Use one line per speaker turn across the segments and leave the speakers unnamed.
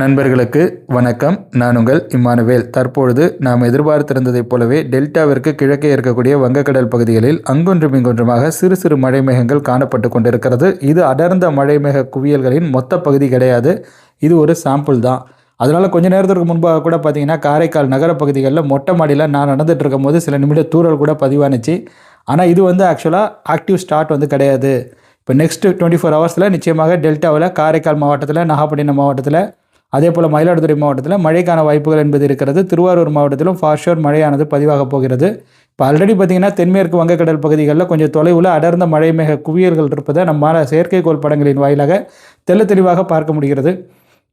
நண்பர்களுக்கு வணக்கம். நான் உங்கள் இம்மானுவேல். தற்பொழுது நாம் எதிர்பார்த்திருந்ததைப் போலவே டெல்டாவிற்கு கிழக்கே இருக்கக்கூடிய வங்கக்கடல் பகுதிகளில் அங்கொன்றும் இங்கொன்றுமாக சிறு சிறு மழை மேகங்கள் காணப்பட்டு கொண்டிருக்கிறது. இது அடர்ந்த மழை மேக குவியல்களின் மொத்த பகுதி கிடையாது. இது ஒரு சாம்பிள் தான். அதனால் கொஞ்ச நேரத்திற்கு முன்பாக கூட பார்த்தீங்கன்னா காரைக்கால் நகர பகுதிகளில் மொட்டை மாடியில் நான் நடந்துட்டு இருக்கும்போது சில நிமிட தூரல் கூட பதிவானுச்சு. ஆனால் இது வந்து ஆக்சுவலாக ஆக்டிவ் ஸ்டார்ட் வந்து கிடையாது. இப்போ நெக்ஸ்ட்டு டுவெண்ட்டி ஃபோர் ஹவர்ஸில் நிச்சயமாக டெல்டாவில் காரைக்கால் மாவட்டத்தில் நாகப்பட்டினம் மாவட்டத்தில் அதே போல் மயிலாடுதுறை மாவட்டத்தில் மழைக்கான வாய்ப்புகள் என்பது இருக்கிறது. திருவாரூர் மாவட்டத்திலும் ஃபாஸ்டர் மழையானது பதிவாக போகிறது. இப்போ ஆல்ரெடி பார்த்தீங்கன்னா தென்மேற்கு வங்கக்கடல் பகுதிகளில் கொஞ்சம் தொலைவில் அடர்ந்த மழை மேக குவியல்கள் இருப்பதை நம்மால் செயற்கைக்கோள் படங்களின் வாயிலாக தெல்ல தெளிவாக பார்க்க முடிகிறது.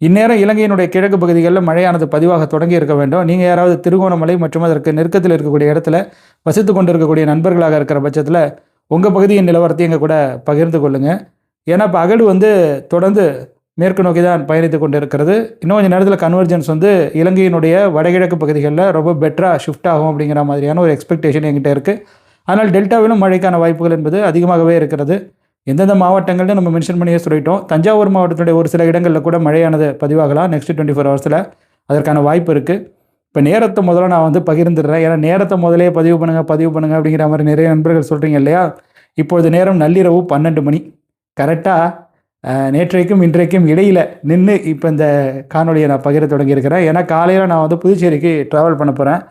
இந்நேரம் இலங்கையினுடைய கிழக்கு பகுதிகளில் மழையானது பதிவாக தொடங்கி இருக்க வேண்டும். நீங்கள் யாராவது திருகோணமலை மற்றும் அதற்கு நெருக்கத்தில் இருக்கக்கூடிய இடத்துல வசித்து கொண்டு இருக்கக்கூடிய நண்பர்களாக இருக்கிற பட்சத்தில் உங்கள் பகுதியின் நிலவரத்தை எங்கள் கூட பகிர்ந்து கொள்ளுங்கள் ஏன்னா இப்போ அகடு வந்து தொடர்ந்து மேற்கு நோக்கி தான் பயணித்து கொண்டு இருக்கிறது இன்னும் கொஞ்சம் நேரத்தில் கன்வர்ஜென்ஸ் வந்து இலங்கையினுடைய வடகிழக்கு பகுதிகளில் ரொம்ப பெட்டராக ஷிஃப்ட் ஆகும் அப்படிங்கிற மாதிரியான ஒரு எக்ஸ்பெக்டேஷன் எங்கிட்ட இருக்குது ஆனால் டெல்டாவிலும் மழைக்கான வாய்ப்புகள் என்பது அதிகமாகவே இருக்கிறது. எந்தெந்த மாவட்டங்கள்னு நம்ம மென்ஷன் பண்ணியே சொல்லிட்டோம். தஞ்சாவூர் மாவட்டத்துடைய ஒரு சில இடங்களில் கூட மழையானது பதிவாகலாம் நெக்ஸ்ட் டுவெண்ட்டி ஃபோர் ஹவர்ஸில் அதற்கான வாய்ப்பு இருக்குது இப்போ நேரத்தை முதல்ல நான் வந்து பகிர்ந்துடுறேன். ஏன்னா நேரத்தை முதலே பதிவு பண்ணுங்கள் பதிவு பண்ணுங்கள் அப்படிங்கிற மாதிரி நிறைய நண்பர்கள் சொல்கிறீங்க இல்லையா? இப்பொழுது நேரம் நள்ளிரவு பன்னெண்டு மணி. கரெக்டாக நேற்றைக்கும் இன்றைக்கும் இடையில் நின்று இப்போ இந்த காணொலியை நான் பகிர தொடங்கியிருக்கிறேன். ஏன்னா காலையில் நான் வந்து புதுச்சேரிக்கு ட்ராவல் பண்ண போகிறேன்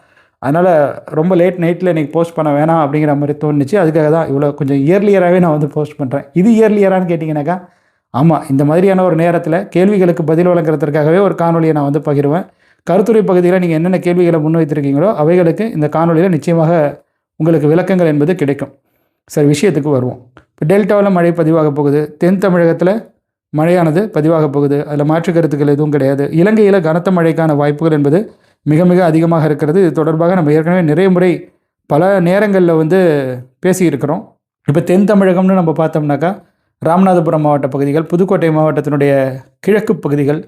அதனால் ரொம்ப லேட் நைட்டில் இன்றைக்கி போஸ்ட் பண்ண வேணாம் அப்படிங்கிற மாதிரி தோணுச்சு. அதுக்காக தான் இவ்வளோ கொஞ்சம் இயர்லியராகவே நான் வந்து போஸ்ட் பண்ணுறேன் இது இயர்லியரானு கேட்டிங்கனாக்கா ஆமாம் இந்த மாதிரியான ஒரு நேரத்தில் கேள்விகளுக்கு பதில் வழங்குறதுக்காகவே ஒரு காணொலியை நான் வந்து பகிருவேன். கருத்துரை பகுதியில் நீங்கள் என்னென்ன கேள்விகளை முன்வைத்திருக்கீங்களோ அவைகளுக்கு இந்த காணொலியில் நிச்சயமாக உங்களுக்கு விளக்கங்கள் என்பது கிடைக்கும். சரி விஷயத்துக்கு வருவோம். டெல்டாவில் மழை பதிவாக போகுது. தென் தமிழகத்தில் மழையானது பதிவாக போகுது. அதில் மாற்று கருத்துக்கள் எதுவும் கிடையாது. இலங்கையில் கனத்த மழைக்கான வாய்ப்புகள் என்பது மிக மிக அதிகமாக இருக்கிறது. இது தொடர்பாக நம்ம ஏற்கனவே நிறைய முறை பல நேரங்களில் வந்து பேசியிருக்கிறோம். இப்போ தென் தமிழகம்னு நம்ம பார்த்தோம்னாக்கா ராமநாதபுரம் மாவட்ட பகுதிகள் புதுக்கோட்டை மாவட்டத்தினுடைய கிழக்கு பகுதிகள்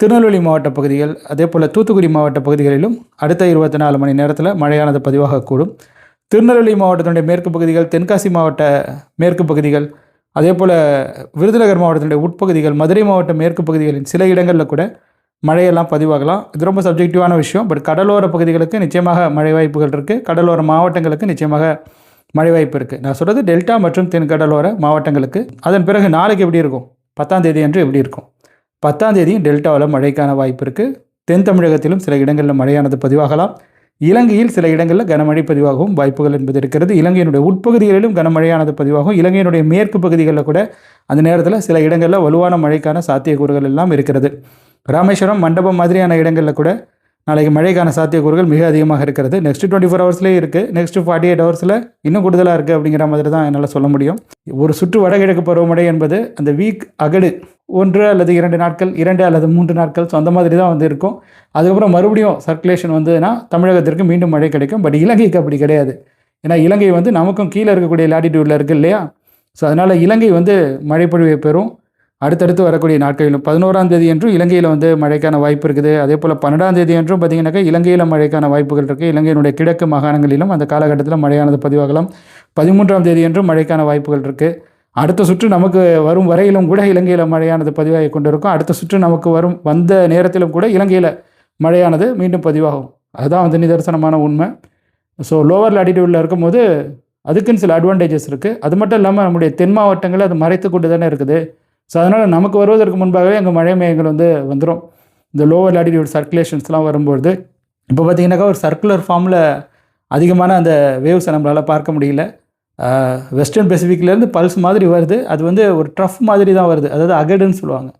திருநெல்வேலி மாவட்ட பகுதிகள் அதே போல் தூத்துக்குடி மாவட்ட பகுதிகளிலும் அடுத்த இருபத்தி நாலு மணி நேரத்தில் மழையானது பதிவாகக்கூடும். திருநெல்வேலி மாவட்டத்தினுடைய மேற்கு பகுதிகள் தென்காசி மாவட்ட மேற்கு பகுதிகள் அதே போல் விருதுநகர் மாவட்டத்தினுடைய உட்பகுதிகள் மதுரை மாவட்ட மேற்கு பகுதிகளின் சில இடங்களில் கூட மழையெல்லாம் பதிவாகலாம். இது ரொம்ப சப்ஜெக்டிவான விஷயம். பட் கடலோர பகுதிகளுக்கு நிச்சயமாக மழை வாய்ப்புகள் இருக்குது கடலோர மாவட்டங்களுக்கு நிச்சயமாக மழை வாய்ப்பு இருக்குது நான் சொல்கிறது டெல்டா மற்றும் தென்கடலோர மாவட்டங்களுக்கு. அதன் பிறகு நாளைக்கு எப்படி இருக்கும்? பத்தாம் தேதி அன்று எப்படி இருக்கும்? பத்தாம் தேதியும் டெல்டாவில் மழைக்கான வாய்ப்பு இருக்குது தென் தமிழகத்திலும் சில இடங்களில் மழையானது பதிவாகலாம். இலங்கையில் சில இடங்களில் கனமழை பதிவாகவும் வாய்ப்புகள் என்பது இருக்கிறது. இலங்கையினுடைய உட்பகுதிகளிலும் கனமழையானது பதிவாகும் இலங்கையினுடைய மேற்கு பகுதிகளில் கூட அந்த நேரத்தில் சில இடங்களில் வலுவான மழைக்கான சாத்தியக்கூறுகள் எல்லாம் இருக்கிறது. ராமேஸ்வரம் மண்டபம் மாதிரியான இடங்களில் கூட நாளைக்கு மழைக்கான சாத்தியக்கூறுகள் மிக அதிகமாக இருக்கிறது. நெக்ஸ்ட் டுவெண்ட்டி ஃபோர் ஹவர்ஸ்லேயே இருக்குது நெக்ஸ்ட் ஃபார்ட்டி எயிட் ஹவர்ஸில் இன்னும் கூடுதலாக இருக்குது அப்படிங்கிற மாதிரி தான் என்னால் சொல்ல முடியும். ஒரு சுற்று வடகிழக்கு பருவமழை என்பது அந்த வீக் அகடு ஒன்று அல்லது இரண்டு நாட்கள் இரண்டு அல்லது மூன்று நாட்கள் ஸோ அந்த மாதிரி தான் வந்து இருக்கும். அதுக்கப்புறம் மறுபடியும் சர்க்குலேஷன் வந்ததுன்னா தமிழகத்திற்கு மீண்டும் மழை கிடைக்கும். பட் இலங்கைக்கு அப்படி கிடையாது. ஏன்னா இலங்கை வந்து நமக்கும் கீழே இருக்கக்கூடிய லாட்டிடியூடில் இருக்குது இல்லையா? ஸோ அதனால் இலங்கை வந்து மழைப்பொழிவை பெறும். அடுத்தடுத்து வரக்கூடிய நாட்களிலும் பதினோராம் தேதி என்றும் இலங்கையில் வந்து மழைக்கான வாய்ப்பு இருக்குது. அதே போல் பன்னெண்டாம் தேதி என்றும் பார்த்திங்கனாக்கா இலங்கையில் மழைக்கான வாய்ப்புகள் இருக்குது இலங்கையினுடைய கிழக்கு மாகாணங்களிலும் அந்த காலகட்டத்தில் மழையானது பதிவாகலாம். பதிமூன்றாம் தேதி என்றும் மழைக்கான வாய்ப்புகள் இருக்குது அடுத்த சுற்று நமக்கு வரும் வரையிலும் கூட இலங்கையில் மழையானது பதிவாகி கொண்டிருக்கும். அடுத்த சுற்று நமக்கு வரும் வந்த நேரத்திலும் கூட இலங்கையில் மழையானது மீண்டும் பதிவாகும். அதுதான் வந்து நிதர்சனமான உண்மை. ஸோ லோவர் லாட்டிடியூடில் இருக்கும்போது அதுக்குன்னு சில அட்வான்டேஜஸ் இருக்குது அது மட்டும் இல்லாமல் நம்முடைய தென் மாவட்டங்களில் அது மறைத்து கொண்டு தானே இருக்குது. ஸோ அதனால் நமக்கு வருவதற்கு முன்பாகவே அங்கே மழை மேகங்கள் வந்து வந்துடும் இந்த லோவர் லாட்டிடியூட் சர்க்குலேஷன்ஸ்லாம் வரும்பொழுது இப்போ பார்த்தீங்கன்னாக்கா ஒரு சர்க்குலர் ஃபார்மில் அதிகமான அந்த வேவ்ஸை நம்மளால் பார்க்க முடியல. வெஸ்டர்ன் பெசிஃபிக்லேருந்து பல்ஸ் மாதிரி வருது. அது வந்து ஒரு ட்ரஃப் மாதிரி தான் வருது. அதாவது அகடுன்னு சொல்லுவாங்க.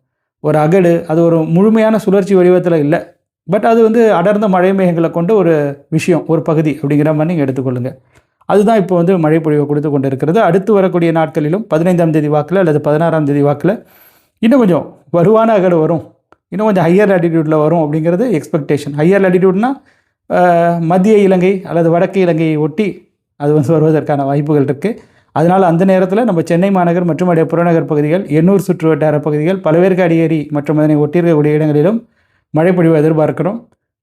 ஒரு அகடு அது ஒரு முழுமையான சுழற்சி வடிவத்தில் இல்லை. பட் அது வந்து அடர்ந்த மழை மேகங்களை கொண்ட ஒரு விஷயம் ஒரு பகுதி அப்படிங்கிற மாதிரி நீங்கள் எடுத்துக்கொள்ளுங்கள் அதுதான் இப்போ வந்து மழை பொழிவை கொடுத்து கொண்டு இருக்கிறது அடுத்து வரக்கூடிய நாட்களிலும் பதினைந்தாம் தேதி வாக்கில் அல்லது பதினாறாம் தேதி வாக்கில் இன்னும் கொஞ்சம் வருவான அகடு வரும். இன்னும் கொஞ்சம் ஹையர் ஆட்டிடியூட்டில் வரும் அப்படிங்கிறது எக்ஸ்பெக்டேஷன் ஹையர் ஆட்டிடியூட்னா மத்திய இலங்கை அல்லது வடக்கு இலங்கையை ஒட்டி அது வந்து வருவதற்கான வாய்ப்புகள் இருக்குது அதனால் அந்த நேரத்தில் நம்ம சென்னை மாநகர் மற்றும் அடைய புறநகர் பகுதிகள் எண்ணூர் சுற்று வட்டார பகுதிகள் பல்வேறு ஏரி மற்றும் அதனை ஒட்டியிருக்கக்கூடிய இடங்களிலும் மழை பொழிவை எதிர்பார்க்கிறோம்.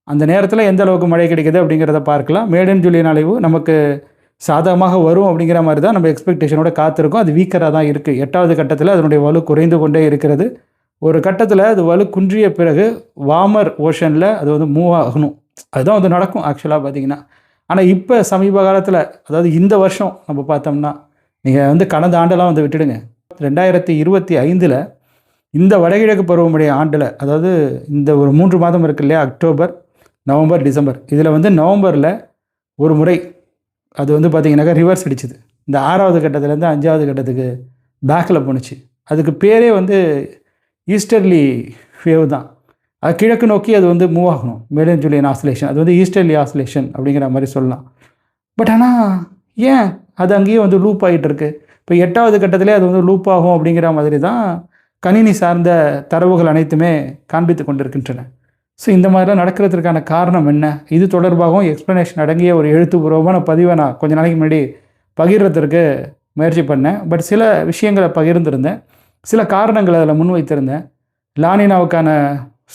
அந்த நேரத்தில் எந்த அளவுக்கு மழை கிடைக்குது அப்படிங்கிறத பார்க்கலாம். மேடன் ஜூலியன் அலைவு நமக்கு சாதகமாக வரும் அப்படிங்கிற மாதிரி தான் நம்ம எக்ஸ்பெக்டேஷனோட காத்திருக்கோம். அது வீக்கராக தான் இருக்குது எட்டாவது கட்டத்தில் அதனுடைய வலு குறைந்து கொண்டே இருக்கிறது.
ஒரு கட்டத்தில் அது வலு குன்றிய பிறகு வாமர் ஓஷனில் அது வந்து மூவ் ஆகணும். அதுதான் வந்து நடக்கும் ஆக்சுவலாக பார்த்தீங்கன்னா ஆனால் இப்போ சமீப காலத்தில் அதாவது இந்த வருஷம் நம்ம பார்த்தோம்னா நீங்கள் வந்து கடந்த ஆண்டெல்லாம் வந்து விட்டுடுங்க. ரெண்டாயிரத்தி இருபத்தி ஐந்தில் இந்த வடகிழக்கு பருவமழை ஆண்டில் அதாவது இந்த ஒரு மூன்று மாதம் இருக்கு இல்லையா அக்டோபர் நவம்பர் டிசம்பர். இதில் வந்து நவம்பரில் ஒரு முறை அது வந்து பார்த்திங்கனாக்கா ரிவர்ஸ் அடிச்சுது. இந்த ஆறாவது கட்டத்துலேருந்து அஞ்சாவது கட்டத்துக்கு பேக்கில் போணுச்சு. அதுக்கு பேரே வந்து ஈஸ்டர்லி வேவ் தான். அது கிழக்கு நோக்கி அது வந்து மூவ் ஆகணும். மேடன் ஜூலியன் ஆசிலேஷன் அது வந்து ஈஸ்டர்லி ஆசிலேஷன் அப்படிங்கிற மாதிரி சொல்லலாம். பட் ஆனால் ஏன்? அது அங்கேயே வந்து லூப் ஆகிட்டு இருக்கு. இப்போ எட்டாவது கட்டத்திலே அது வந்து லூப் ஆகும் அப்படிங்கிற மாதிரி தான் கணினி சார்ந்த தரவுகள் அனைத்துமே காண்பித்து கொண்டிருக்கின்றன. ஸோ இந்த மாதிரிலாம் நடக்கிறதுக்கான காரணம் என்ன? இது தொடர்பாகவும் எக்ஸ்ப்ளனேஷன் அடங்கிய ஒரு எழுத்துப்பூர்வமான பதிவை நான் கொஞ்ச நாளைக்கு முன்னாடி பகிர்றதுக்கு முயற்சி பண்ணேன். பட் சில விஷயங்களை பகிர்ந்திருந்தேன். சில காரணங்களை அதில் முன்வைத்திருந்தேன் லானினாவுக்கான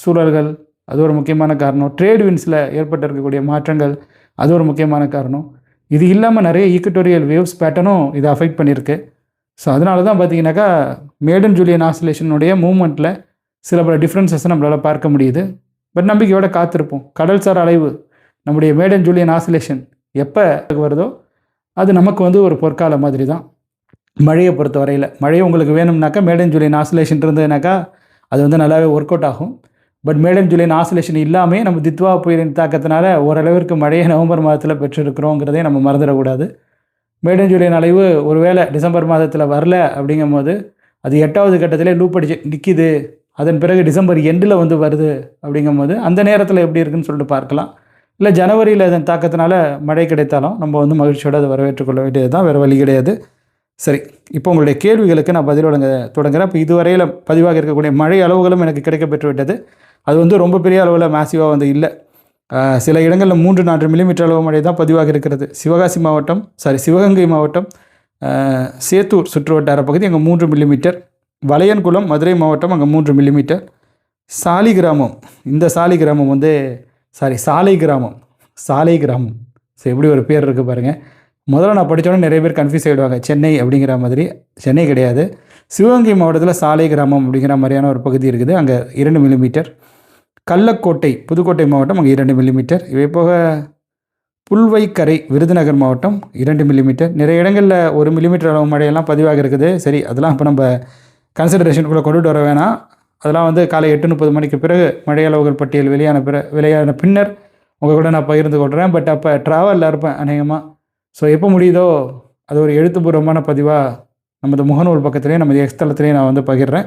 சூழல்கள் அது ஒரு முக்கியமான காரணம். ட்ரேட் வின்ஸில் ஏற்பட்டிருக்கக்கூடிய மாற்றங்கள் அது ஒரு முக்கியமான காரணம். இது இல்லாமல் நிறைய ஈக்குட்டோரியல் வேவ்ஸ் பேட்டர்னும் இதை அஃபெக்ட் பண்ணியிருக்கு. ஸோ அதனால தான் பார்த்தீங்கன்னாக்கா மேடன் ஜூலியன் ஆசிலேஷனுடைய மூமெண்ட்டில் சில பல டிஃப்ரென்சஸ் நம்மளால் பார்க்க முடியுது. பட் நம்பிக்கையோட காத்திருப்போம் கடல்சார் அலைவு நம்முடைய மேடன் ஜூலியன் ஆசிலேஷன் எப்போ வருதோ அது நமக்கு வந்து ஒரு பொற்கால மாதிரி தான் மழையை பொறுத்த வரையில் மழை உங்களுக்கு வேணும்னாக்கா மேடன் ஜூலியன் ஆசிலேஷன் இருந்ததுனாக்கா அது வந்து நல்லாவே ஒர்க் அவுட் ஆகும். பட் மேடன் ஜூலியன் ஆசிலேஷன் இல்லாமல் நம்ம தித்வா புயலின் தாக்கத்தினால ஓரளவிற்கு மழையை நவம்பர் மாதத்தில் பெற்றிருக்கிறோங்கிறதே நம்ம மறந்துடக்கூடாது. மேடன் ஜூலியன் அலைவு ஒருவேளை டிசம்பர் மாதத்தில் வரல அப்படிங்கும்போது அது எட்டாவது கட்டத்திலே லூப் அடிச்சு நிற்கிது அதன் பிறகு டிசம்பர் எண்டில் வந்து வருது அப்படிங்கும்போது அந்த நேரத்தில் எப்படி இருக்குன்னு சொல்லிட்டு பார்க்கலாம். இல்லை ஜனவரியில் அதன் தாக்கத்தினால மழை கிடைத்தாலும் நம்ம வந்து மகிழ்ச்சியோடு அதை வரவேற்றுக்கொள்ள வேண்டியது தான் வேறு வழி கிடையாது. சரி இப்போ உங்களுடைய கேள்விகளுக்கு நான் பதில் வழங்க தொடங்குறேன். இப்போ இதுவரையில் பதிவாக இருக்கக்கூடிய மழை அளவுகளும் எனக்கு கிடைக்கப்பெற்று விட்டது. அது வந்து ரொம்ப பெரிய அளவில் மேசிவாக வந்து இல்லை. சில இடங்களில் மூன்று நான்கு மில்லிமீட்டர் அளவு மழை தான் பதிவாக இருக்கிறது. சிவகாசி மாவட்டம் சாரி சிவகங்கை மாவட்டம் சேத்தூர் சுற்று வட்டார பகுதி அங்கே மூன்று மில்லிமீட்டர் வளையன்குளம் மதுரை மாவட்டம் அங்கே மூன்று மில்லிமீட்டர் சாலி கிராமம் இந்த சாலி கிராமம் வந்து சாரி சாலை கிராமம் சாலை கிராமம் ஸோ எப்படி ஒரு பேர் இருக்குது பாருங்கள் முதல்ல நான் படித்தோடனே நிறைய பேர் கன்ஃபியூஸ் ஆகிடுவாங்க சென்னை அப்படிங்கிற மாதிரி. சென்னை கிடையாது. சிவகங்கை மாவட்டத்தில் சாலை கிராமம் அப்படிங்கிற மாதிரியான ஒரு பகுதி இருக்குது. அங்கே இரண்டு மில்லிமீட்டர் கள்ளக்கோட்டை புதுக்கோட்டை மாவட்டம் அங்கே இரண்டு மில்லிமீட்டர் இவை போக புல்வைக்கரை விருதுநகர் மாவட்டம் இரண்டு மில்லிமீட்டர் நிறைய இடங்களில் ஒரு மில்லிமீட்டர் அளவு மழையெல்லாம் பதிவாக இருக்குது. சரி அதெல்லாம் இப்போ நம்ம கன்சிடரேஷனுக்குள்ளே கொண்டுட்டு வர வேணாம். அதெல்லாம் வந்து காலை எட்டு முப்பது மணிக்கு பிறகு மழை அளவுகள் பட்டியல் வெளியான பிற வெளியான பின்னர் உங்கள் கூட நான் பகிர்ந்து கொள்கிறேன் பட் அப்போ ட்ராவலில் இருப்பேன் அநேகமாக ஸோ எப்போ முடியுதோ அது ஒரு எழுத்துப்பூர்வமான பதிவாக நமது முகநூல் பக்கத்துலேயே நமது எக்ஸ்தலத்துலேயும் நான் வந்து பகிர்றேன்.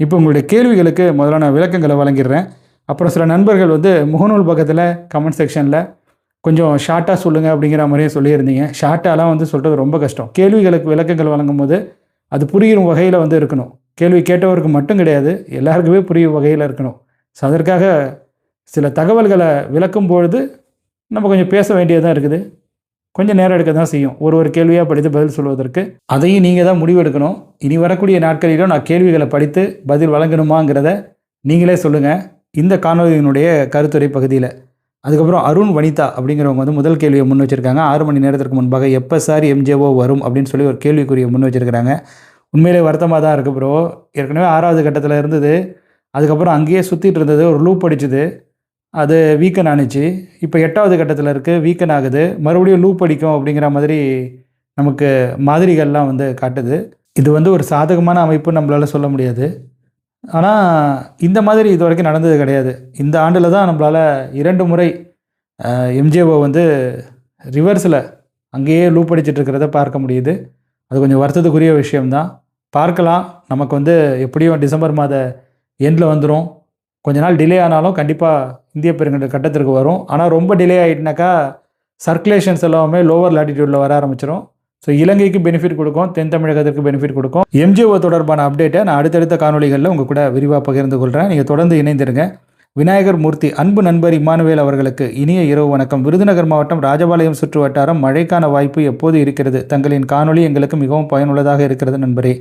இப்போ உங்களுடைய கேள்விகளுக்கு முதல்ல நான் விளக்கங்களை வழங்கிடுறேன். அப்புறம் சில நண்பர்கள் வந்து முகநூல் பக்கத்தில் கமெண்ட் செக்ஷனில் கொஞ்சம் ஷார்ட்டாக சொல்லுங்கள் அப்படிங்கிற மாதிரியே சொல்லியிருந்தீங்க. ஷார்ட்டாலாம் வந்து சொல்கிறது ரொம்ப கஷ்டம். கேள்விகளுக்கு விளக்கங்கள் வழங்கும் போது அது புரியும் வகையில் வந்து இருக்கணும். கேள்வி கேட்டவருக்கு மட்டும் கிடையாது எல்லாருக்குமே புரியும் வகையில் இருக்கணும். ஸோ அதற்காக சில தகவல்களை விளக்கும் பொழுது நம்ம கொஞ்சம் பேச வேண்டியதாக இருக்குது. கொஞ்சம் நேரம் எடுக்க தான் செய்யும். ஒரு ஒரு கேள்வியாக படித்து பதில் சொல்வதற்கு. அதையும் நீங்கள் தான் முடிவெடுக்கணும் இனி வரக்கூடிய நாட்களிலும் நான் கேள்விகளை படித்து பதில் வழங்கணுமாங்கிறத நீங்களே சொல்லுங்கள் இந்த காணொலியினுடைய கருத்துரை பகுதியில். அதுக்கப்புறம் அருண் வனிதா அப்படிங்கிறவங்க வந்து முதல் கேள்வியை முன் வச்சிருக்காங்க. ஆறு மணி நேரத்திற்கு முன்பாக எப்போ சார் எம்ஜேஓ வரும் அப்படின்னு சொல்லி ஒரு கேள்விக்குரிய முன் வச்சுருக்கிறாங்க. உண்மையிலே வருத்தமாக தான் இருக்குது ப்ரோ ஏற்கனவே ஆறாவது கட்டத்தில் இருந்தது. அதுக்கப்புறம் அங்கேயே சுற்றிட்டு இருந்தது. ஒரு லூப் அடிச்சுது. அது வீக்கன் ஆணுச்சு இப்போ எட்டாவது கட்டத்தில் இருக்குது வீக்கன் ஆகுது. மறுபடியும் லூப் அடிக்கும் அப்படிங்கிற மாதிரி நமக்கு மாதிரிகள்லாம் வந்து காட்டுது. இது வந்து ஒரு சாதகமான அமைப்பு நம்மளால் சொல்ல முடியாது. ஆனால் இந்த மாதிரி இது வரைக்கும் நடந்தது கிடையாது. இந்த ஆண்டில் தான் நம்மளால் இரண்டு முறை எம்ஜிஓ வந்து ரிவர்ஸில் அங்கேயே லூப் அடிச்சிட்ருக்கிறத பார்க்க முடியுது. அது கொஞ்சம் வருத்தத்துக்குரிய விஷயம்தான். பார்க்கலாம். நமக்கு வந்து எப்படியும் டிசம்பர் மாத எண்டில் வந்துடும் கொஞ்ச நாள் டிலே ஆனாலும் கண்டிப்பாக இந்திய பெருங்கடல் கட்டத்திற்கு வரும். ஆனால் ரொம்ப டிலே ஆகிட்டுனாக்கா சர்க்குலேஷன்ஸ் எல்லாமே லோவர் லாட்டிடியூடில் வர ஆரம்பிச்சிடும் ஸோ இலங்கைக்கு பெனிஃபிட் கொடுக்கும். தென் தமிழகத்திற்கு பெனிஃபிட் கொடுக்கும். எம்ஜிஓ தொடர்பான அப்டேட்டை நான் அடுத்தடுத்த காணொலிகளில் உங்கள் கூட விரிவாக பகிர்ந்து கொள்கிறேன் நீங்கள் தொடர்ந்து இணைந்திருங்க. விநாயகர் மூர்த்தி அன்பு நண்பர் இமானுவேல் அவர்களுக்கு இனிய இரவு வணக்கம். விருதுநகர் மாவட்டம் ராஜபாளையம் சுற்று வட்டாரம் மழைக்கான வாய்ப்பு எப்போது இருக்கிறது? தங்களின் காணொளி எங்களுக்கு மிகவும் பயனுள்ளதாக இருக்கிறது நண்பரே.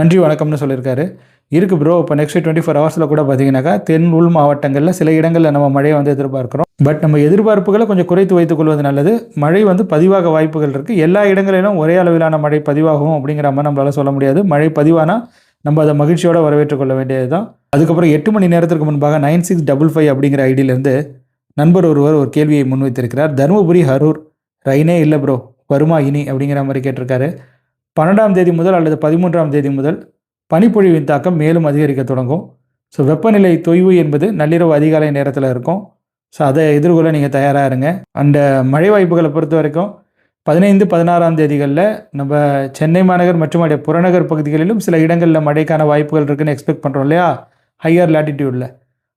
நன்றி வணக்கம்னு சொல்லியிருக்காரு. இருக்குது ப்ரோ இப்போ நெக்ஸ்ட் டுவெண்ட்டி ஃபோர் ஹவர்ஸில் கூட பார்த்தீங்கன்னாக்கா தென் உள் மாவட்டங்களில் சில இடங்களில் நம்ம மழையை வந்து எதிர்பார்க்கிறோம். பட் நம்ம எதிர்பார்ப்புகளை கொஞ்சம் குறைத்து வைத்துக் கொள்வது நல்லது. மழை வந்து பதிவாக வாய்ப்புகள் இருக்குது எல்லா இடங்களிலும் ஒரே அளவிலான மழை பதிவாகும் அப்படிங்கிற மாதிரி நம்மளால் சொல்ல முடியாது. மழை பதிவானா நம்ம அதை மகிழ்ச்சியோடு வரவேற்றுக்கொள்ள வேண்டியது தான் அதுக்கப்புறம் எட்டு மணி நேரத்திற்கு முன்பாக நைன் சிக்ஸ் டபுள் ஃபைவ் அப்படிங்கிற ஐடியிலேருந்து நண்பர் ஒருவர் ஒரு கேள்வியை முன்வைத்திருக்கிறார். தருமபுரி ஹரூர் ரயினே இல்லை ப்ரோ வருமா இனி? அப்படிங்கிற மாதிரி கேட்டிருக்காரு. பன்னெண்டாம் தேதி முதல் அல்லது பதிமூன்றாம் தேதி முதல் பனிப்பொழிவின் தாக்கம் மேலும் அதிகரிக்க தொடங்கும். ஸோ வெப்பநிலை தொய்வு என்பது நள்ளிரவு அதிகாலை நேரத்தில் இருக்கும். ஸோ அதை எதிர்கொள்ள நீங்கள் தயாராக இருங்க. அந்த மழை வாய்ப்புகளை பொறுத்த வரைக்கும் பதினைந்து பதினாறாம் தேதிகளில் நம்ம சென்னை மாநகர் மற்றும் அடைய புறநகர் பகுதிகளிலும் சில இடங்களில் மழைக்கான வாய்ப்புகள் இருக்குன்னு எக்ஸ்பெக்ட் பண்ணுறோம் இல்லையா? ஹையர் லேட்டிடியூடில்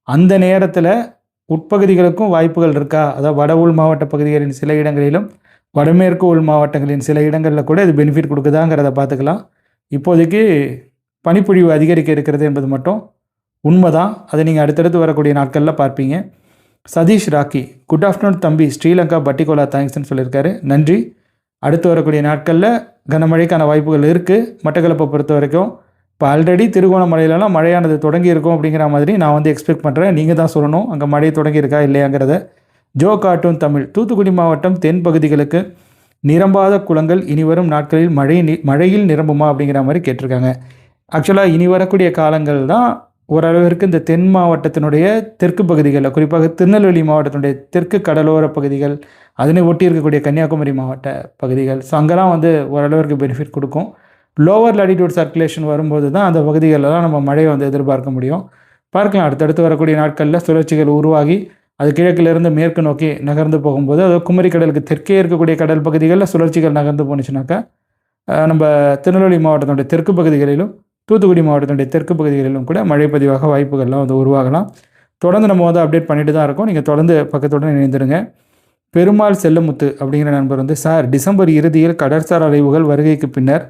அந்த நேரத்தில் உட்பகுதிகளுக்கும் வாய்ப்புகள் இருக்கா? அதாவது வட உள் மாவட்ட பகுதிகளின் சில இடங்களிலும் வடமேற்கு உள் மாவட்டங்களின் சில இடங்களில் கூட இது பெனிஃபிட் கொடுக்குதாங்கிறத பார்த்துக்கலாம். இப்போதைக்கு பனிப்பொழிவு அதிகரிக்க இருக்கிறது என்பது மட்டும் உண்மைதான். அதை நீங்கள் அடுத்தடுத்து வரக்கூடிய நாட்களில் பார்ப்பீங்க. சதீஷ் ராக்கி குட் ஆஃப்டர்நூன் தம்பி. ஸ்ரீலங்கா பட்டிகோலா தேங்க்ஸ்னு சொல்லியிருக்காரு. நன்றி. அடுத்து வரக்கூடிய நாட்களில் கனமழைக்கான வாய்ப்புகள் இருக்குது மட்டக்களப்பை பொறுத்த வரைக்கும் இப்போ ஆல்ரெடி திருகோணமலையிலலாம் மழையானது தொடங்கி இருக்கும் அப்படிங்கிற மாதிரி நான் வந்து எக்ஸ்பெக்ட் பண்ணுறேன் நீங்கள் தான் சொல்லணும். அங்கே மழை தொடங்கியிருக்கா இல்லையாங்கிறத. ஜோ காட்டும் தமிழ் தூத்துக்குடி மாவட்டம் தென் பகுதிகளுக்கு நிரம்பாத குளங்கள் இனி வரும் நாட்களில் மழை நி- மழையில் நிரம்புமா அப்படிங்கிற மாதிரி கேட்டிருக்காங்க. ஆக்சுவலாக இனி வரக்கூடிய காலங்கள் தான் ஓரளவிற்கு இந்த தென் மாவட்டத்தினுடைய தெற்கு பகுதிகளில் குறிப்பாக திருநெல்வேலி மாவட்டத்தினுடைய தெற்கு கடலோர பகுதிகள் அதனை ஒட்டி இருக்கக்கூடிய கன்னியாகுமரி மாவட்ட பகுதிகள் ஸோ அங்கெல்லாம் வந்து ஓரளவிற்கு பெனிஃபிட் கொடுக்கும். லோவர் லாட்டிடியூட் சர்க்குலேஷன் வரும்போது தான் அந்த பகுதிகளெல்லாம் நம்ம மழையை வந்து எதிர்பார்க்க முடியும். பார்க்கலாம் அடுத்தடுத்து வரக்கூடிய நாட்களில் சுழற்சிகள் உருவாகி அது கிழக்கிலிருந்து மேற்கு நோக்கி நகர்ந்து போகும்போது அது குமரி கடலுக்கு தெற்கே இருக்கக்கூடிய கடல் பகுதிகளில் சுழற்சிகள் நகர்ந்து போணுச்சுனாக்கா நம்ம திருநெல்வேலி மாவட்டத்தினுடைய தெற்கு பகுதிகளிலும் தூத்துக்குடி மாவட்டத்தினுடைய தெற்கு பகுதிகளிலும் கூட மழை பதிவாக வாய்ப்புகள்லாம் வந்து உருவாகலாம். தொடர்ந்து நம்ம வந்து அப்டேட் பண்ணிட்டு தான் இருக்கோம். நீங்கள் தொடர்ந்து பக்கத்துடன் இணைந்துருங்க. பெருமாள் செல்லமுத்து அப்படிங்கிற நண்பர் வந்து சார் டிசம்பர் இறுதியில் கடற்சார் அலைவுகள் வருகைக்கு பின்னர்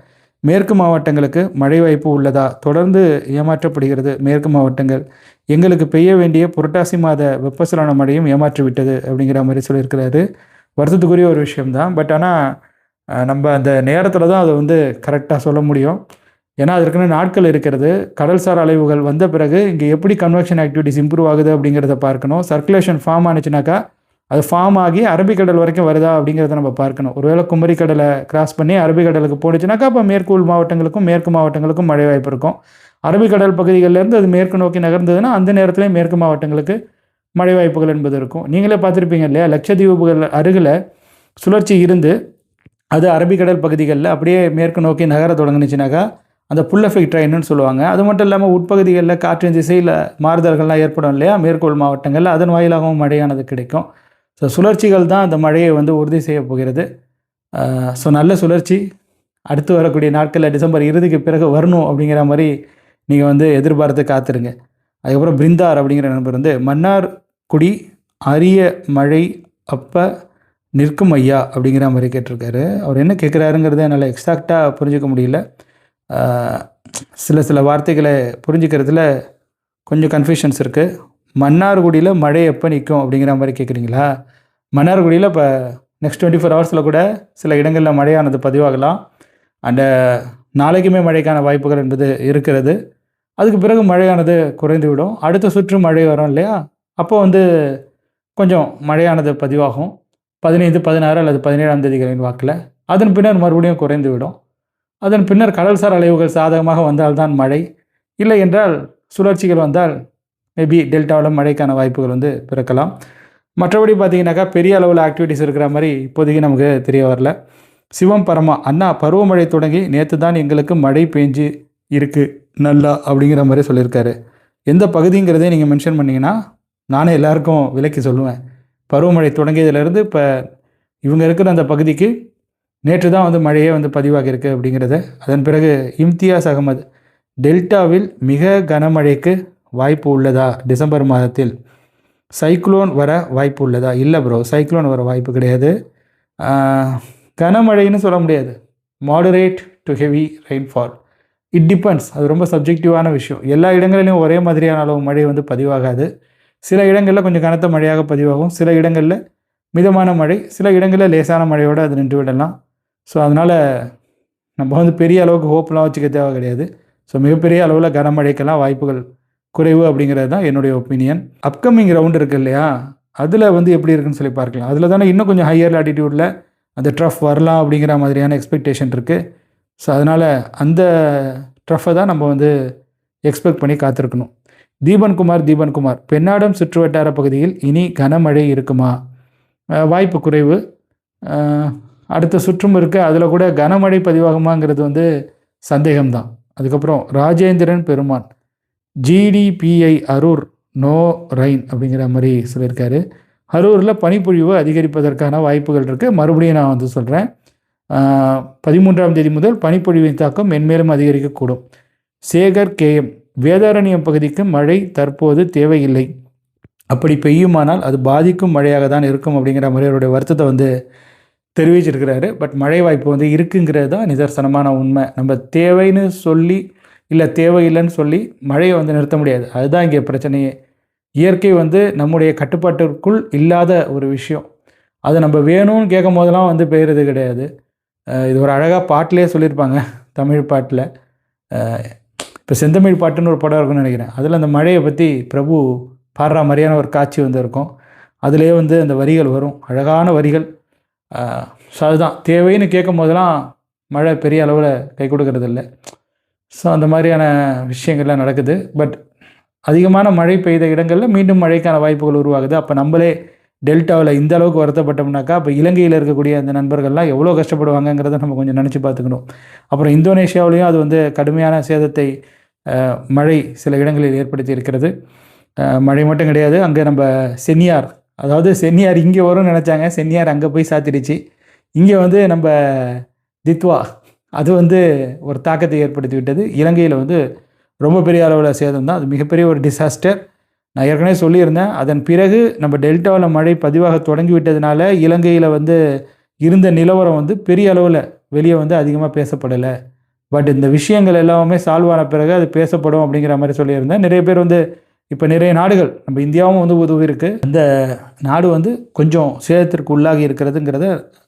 மேற்கு மாவட்டங்களுக்கு மழை வாய்ப்பு உள்ளதா? தொடர்ந்து ஏமாற்றப்படுகிறது மேற்கு மாவட்டங்கள். எங்களுக்கு பெய்ய வேண்டிய புரட்டாசி மாத வெப்பசலன மழையும் ஏமாற்றிவிட்டது அப்படிங்கிற மாதிரி சொல்லியிருக்கிறாரு. வருத்தத்துக்குரிய ஒரு விஷயம்தான். பட் ஆனால் நம்ம அந்த நேரத்தில் தான் அதை வந்து கரெக்டாக சொல்ல முடியும். ஏன்னா அதற்கான நாட்கள் இருக்கிறது. கடல்சார் அலைவுகள் வந்த பிறகு இங்கே எப்படி கன்வெக்ஷன் ஆக்டிவிட்டிஸ் இம்ப்ரூவ் ஆகுது அப்படிங்கிறத பார்க்கணும். சர்க்குலேஷன் ஃபார்ம் ஆனிச்சுனாக்கா அது ஃபார்ம் ஆகி அரபிக்கடல் வரைக்கும் வருதா அப்படிங்கிறத நம்ம பார்க்கணும். ஒருவேளை குமரிக்கடலை கிராஸ் பண்ணி அரபிக்கடலுக்கு போணுச்சுனாக்கா அப்போ மேற்கு மாவட்டங்களுக்கும் மேற்கு மாவட்டங்களுக்கும் மழை வாய்ப்பு இருக்கும். அரபிக்கடல் பகுதிகளிலேருந்து அது மேற்கு நோக்கி நகர்ந்ததுன்னா அந்த நேரத்திலே மேற்கு மாவட்டங்களுக்கு மழை வாய்ப்புகள் என்பது இருக்கும். நீங்களே பார்த்துருப்பீங்க இல்லையா? லட்சத்தீவுகள் அருகில் சுழற்சி இருந்து அது அரபிக்கடல் பகுதிகளில் அப்படியே மேற்கு நோக்கி நகர தொடங்கினுச்சுனாக்கா அந்த புல் எஃபெக்ட் ட்ரெயின்னு சொல்லுவாங்க. அது மட்டும் இல்லாமல் உட்பகுதிகளில் காற்றின் திசையில் மாறுதல்கள்லாம் ஏற்படும் இல்லையா? மேற்கோள் மாவட்டங்களில் அதன் வாயிலாகவும் மழையானது கிடைக்கும். ஸோ சுழற்சிகள் தான் அந்த மழையை வந்து உறுதி செய்ய போகிறது. ஸோ நல்ல சுழற்சி. அடுத்து வரக்கூடிய நாட்களில் டிசம்பர் இறுதிக்கு பிறகு வரணும் அப்படிங்கிற மாதிரி நீங்கள் வந்து எதிர்பார்த்து காத்துருங்க. அதுக்கப்புறம் பிருந்தார் அப்படிங்கிற நண்பர் வந்து மன்னார் குடி அரிய மழை அப்போ நிற்கும் ஐயா அப்படிங்கிற மாதிரி கேட்டிருக்காரு. அவர் என்ன கேட்குறாருங்கிறத என்னால் எக்ஸாக்டாக புரிஞ்சிக்க முடியல. சில சில வார்த்தைகளை புரிஞ்சுக்கிறதுல கொஞ்சம் கன்ஃபியூஷன்ஸ் இருக்குது மன்னார்குடியில் மழை எப்போ நிற்கும் அப்படிங்கிற மாதிரி கேட்குறீங்களா மன்னார்குடியில் இப்போ நெக்ஸ்ட் டுவெண்ட்டி ஃபோர் ஹவர்ஸில் கூட சில இடங்களில் மழையானது பதிவாகலாம். அண்ட் நாளைக்குமே மழைக்கான வாய்ப்புகள் என்பது இருக்கிறது. அதுக்கு பிறகு மழையானது குறைந்து விடும் அடுத்த சுற்று மழை வரும் இல்லையா? அப்போ வந்து கொஞ்சம் மழையானது பதிவாகும். பதினைந்து பதினாறு அல்லது பதினேழாம் தேதிகளின் வாக்கில். அதன் பின்னர் மறுபடியும் குறைந்து விடும் அதன் பின்னர் கடல்சார் அலைவுகள் சாதகமாக வந்தால்தான் மழை. இல்லை என்றால் சுழற்சிகள் வந்தால் மேபி டெல்டாவில் மழைக்கான வாய்ப்புகள் வந்து பிறக்கலாம். மற்றபடி பார்த்தீங்கன்னாக்கா பெரிய அளவில் ஆக்டிவிட்டிஸ் இருக்கிற மாதிரி இப்போதைக்கு நமக்கு தெரிய வரல. சிவம் பரமா அண்ணா பருவமழை தொடங்கி நேற்று தான் எங்களுக்கு மழை பெஞ்சு இருக்குது நல்லா அப்படிங்கிற மாதிரி சொல்லியிருக்காரு. எந்த பகுதிங்கிறதே நீங்கள் மென்ஷன் பண்ணிங்கன்னா நானே எல்லாருக்கும் விலக்கி சொல்லுவேன். பருவமழை தொடங்கியதுலேருந்து இப்போ இவங்க இருக்கிற அந்த பகுதிக்கு நேற்று தான் வந்து மழையே வந்து பதிவாகியிருக்கு அப்படிங்கிறத. அதன் பிறகு இம்தியாஸ் அகமது டெல்டாவில் மிக கனமழைக்கு வாய்ப்பு உள்ளதா? டிசம்பர் மாதத்தில். சைக்ளோன் வர வாய்ப்பு உள்ளதா? இல்லை ப்ரோ சைக்ளோன் வர வாய்ப்பு கிடையாது. கனமழைன்னு சொல்ல முடியாது. Moderate to heavy rainfall it depends அது ரொம்ப சப்ஜெக்டிவான விஷயம். எல்லா இடங்களிலும் ஒரே மாதிரியான அளவு மழை வந்து பதிவாகாது. சில இடங்களில் கொஞ்சம் கனத்த மழையாக பதிவாகும். சில இடங்களில் மிதமான மழை சில இடங்களில் லேசான மழையோடு அது நின்று விடலாம். ஸோ அதனால் நம்ம வந்து பெரிய அளவுக்கு ஹோப்லாம் வச்சுக்க தேவை கிடையாது ஸோ மிகப்பெரிய அளவில் கனமழைக்கெல்லாம் வாய்ப்புகள் குறைவு அப்படிங்கிறது தான் என்னுடைய ஒப்பீனியன் அப்கமிங் ரவுண்ட் இருக்கு இல்லையா? அதில் வந்து எப்படி இருக்குன்னு சொல்லி பார்க்கலாம். அதில் தானே இன்னும் கொஞ்சம் ஹையர் ஆட்டிடியூடில் அந்த ட்ரஃப் வரலாம் அப்படிங்கிற மாதிரியான எக்ஸ்பெக்டேஷன் இருக்குது ஸோ அதனால் அந்த ட்ரஃப்பை தான் நம்ம வந்து எக்ஸ்பெக்ட் பண்ணி காத்திருக்கணும். தீபன்குமார் தீபன்குமார் பெண்ணாடம் சுற்றுவட்டார பகுதியில் இனி கனமழை இருக்குமா? வாய்ப்பு குறைவு. அடுத்த சுற்றும் இருக்குது அதில் கூட கனமழை பதிவாகுமாங்கிறது வந்து சந்தேகம்தான். அதுக்கப்புறம் ராஜேந்திரன் பெருமான். ஜிடிபிஐ அரூர் நோ ரைன் அப்படிங்கிற மாதிரி சொல்லியிருக்காரு. அரூரில் பனிப்பொழிவு அதிகரிப்பதற்கான வாய்ப்புகள் இருக்குது மறுபடியும் நான் வந்து சொல்கிறேன் பதிமூன்றாம் தேதி முதல் பனிப்பொழிவின் தாக்கம் மென்மேலும் அதிகரிக்கக்கூடும். சேகர் கேஎம் வேதாரண்யம் பகுதிக்கு மழை தற்போது தேவையில்லை. அப்படி பெய்யுமானால் அது பாதிக்கும் மழையாக தான் இருக்கும் அப்படிங்கிற மாதிரி அவருடைய வருத்தத்தை வந்து தெரிவிச்சிருக்கிறாரு. பட் மழை வாய்ப்பு வந்து இருக்குங்கிறது தான் நிதர்சனமான உண்மை. நம்ம தேவைன்னு சொல்லி இல்லை தேவையில்லைன்னு சொல்லி மழையை வந்து நிறுத்த முடியாது. அதுதான் இங்கே பிரச்சனையே. இயற்கை வந்து நம்முடைய கட்டுப்பாட்டிற்குள் இல்லாத ஒரு விஷயம். அது நம்ம வேணும்னு கேட்கும் போதெல்லாம் வந்து பெய்கிறது கிடையாது. இது ஒரு அழகாக பாட்டிலே சொல்லியிருப்பாங்க தமிழ் பாட்டில். இப்போ செந்தமிழ் பாட்டுன்னு ஒரு படம் இருக்குன்னு நினைக்கிறேன். அதில் அந்த மழையை பற்றி பிரபு பாடுற மாதிரியான ஒரு காட்சி வந்து இருக்கும். அதிலே வந்து அந்த வரிகள் வரும். அழகான வரிகள். ஸோ அதுதான். தேவைன்னு கேட்கும் போதெல்லாம் மழை பெரிய அளவில் கை கொடுக்கறதில்ல. ஸோ அந்த மாதிரியான விஷயங்கள்லாம் நடக்குது. பட் அதிகமான மழை பெய்த இடங்களில் மீண்டும் மழைக்கான வாய்ப்புகள் உருவாகுது. அப்போ நம்மளே டெல்டாவில் இந்த அளவுக்கு வருத்தப்பட்டோம்னாக்கா அப்போ இலங்கையில் இருக்கக்கூடிய அந்த நண்பர்கள்லாம் எவ்வளோ கஷ்டப்படுவாங்கங்கிறத நம்ம கொஞ்சம் நினச்சி பார்த்துக்கணும். அப்புறம் இந்தோனேஷியாவிலையும் அது வந்து கடுமையான சேதத்தை மழை சில இடங்களில் ஏற்படுத்தி இருக்கிறது. மழை மட்டும் கிடையாது. அங்கே நம்ம சென்னியார் அதாவது சென்னியார் இங்கே வரும்னு நினச்சாங்க. சென்னியார் அங்கே போய் சாத்திடுச்சு. இங்கே வந்து நம்ம தித்வா அது வந்து ஒரு தாக்கத்தை ஏற்படுத்தி விட்டது இலங்கையில் வந்து ரொம்ப பெரிய அளவில் சேதம் தான். அது மிகப்பெரிய ஒரு டிசாஸ்டர் நான் ஏற்கனவே சொல்லியிருந்தேன். அதன் பிறகு நம்ம டெல்டாவில் மழை பதிவாக தொடங்கி விட்டதுனால இலங்கையில் வந்து இருந்த நிலவரம் வந்து பெரிய அளவில் வெளியே வந்து அதிகமாக பேசப்படலை. பட் இந்த விஷயங்கள் எல்லாமே சால்வ் ஆன பிறகு அது பேசப்படும் அப்படிங்கிற மாதிரி சொல்லியிருந்தேன். நிறைய பேர் வந்து இப்போ நிறைய நாடுகள் நம்ம இந்தியாவும் வந்து உதவி இருக்குது அந்த நாடு வந்து கொஞ்சம் சேதத்திற்கு உள்ளாகி இருக்கிறதுங்கிறத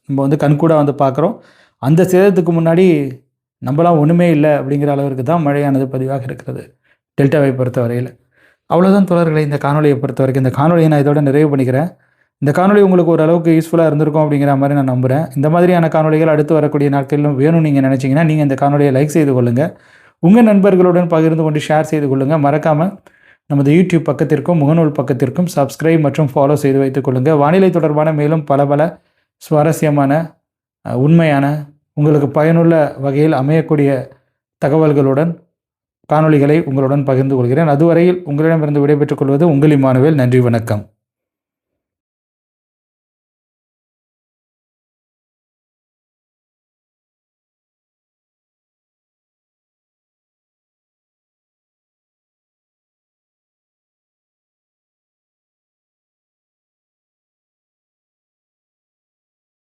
நம்ம வந்து கண்கூடாக வந்து பார்க்குறோம். அந்த சேதத்துக்கு முன்னாடி நம்மளாம் ஒன்றுமே இல்லை அப்படிங்கிற அளவிற்கு தான் மழையானது பதிவாக இருக்கிறது. டெல்டாவை பொறுத்த வரையில் அவ்வளோதான் தொடர்களை இந்த காணொலியை பொறுத்த வரைக்கும் இந்த காணொலியை நான் இதோட நிறைவு பண்ணிக்கிறேன். இந்த காணொலி உங்களுக்கு ஓரளவுக்கு யூஸ்ஃபுல்லாக இருந்திருக்கும் அப்படிங்கிற மாதிரி நான் நம்புகிறேன் இந்த மாதிரியான காணொலிகள் அடுத்து வரக்கூடிய நாட்களிலும் வேணும்னு நீங்கள் நினச்சிங்கன்னா நீங்கள் இந்த காணொலியை லைக் செய்து கொள்ளுங்கள் உங்கள் நண்பர்களுடன் பகிர்ந்து கொண்டு ஷேர் செய்து கொள்ளுங்கள் மறக்காமல் நமது யூடியூப் பக்கத்திற்கும் முகநூல் பக்கத்திற்கும் சப்ஸ்கிரைப் மற்றும் ஃபாலோ செய்து வைத்துக் கொள்ளுங்கள் வானிலை தொடர்பான மேலும் பல பல சுவாரஸ்யமான உண்மையான உங்களுக்கு பயனுள்ள வகையில் அமையக்கூடிய தகவல்களுடன் காணொளிகளை உங்களுடன் பகிர்ந்து கொள்கிறேன். அதுவரையில் உங்களிடமிருந்து விடைபெற்றுக் கொள்வது உங்கள் இமானுவேல் நன்றி வணக்கம்.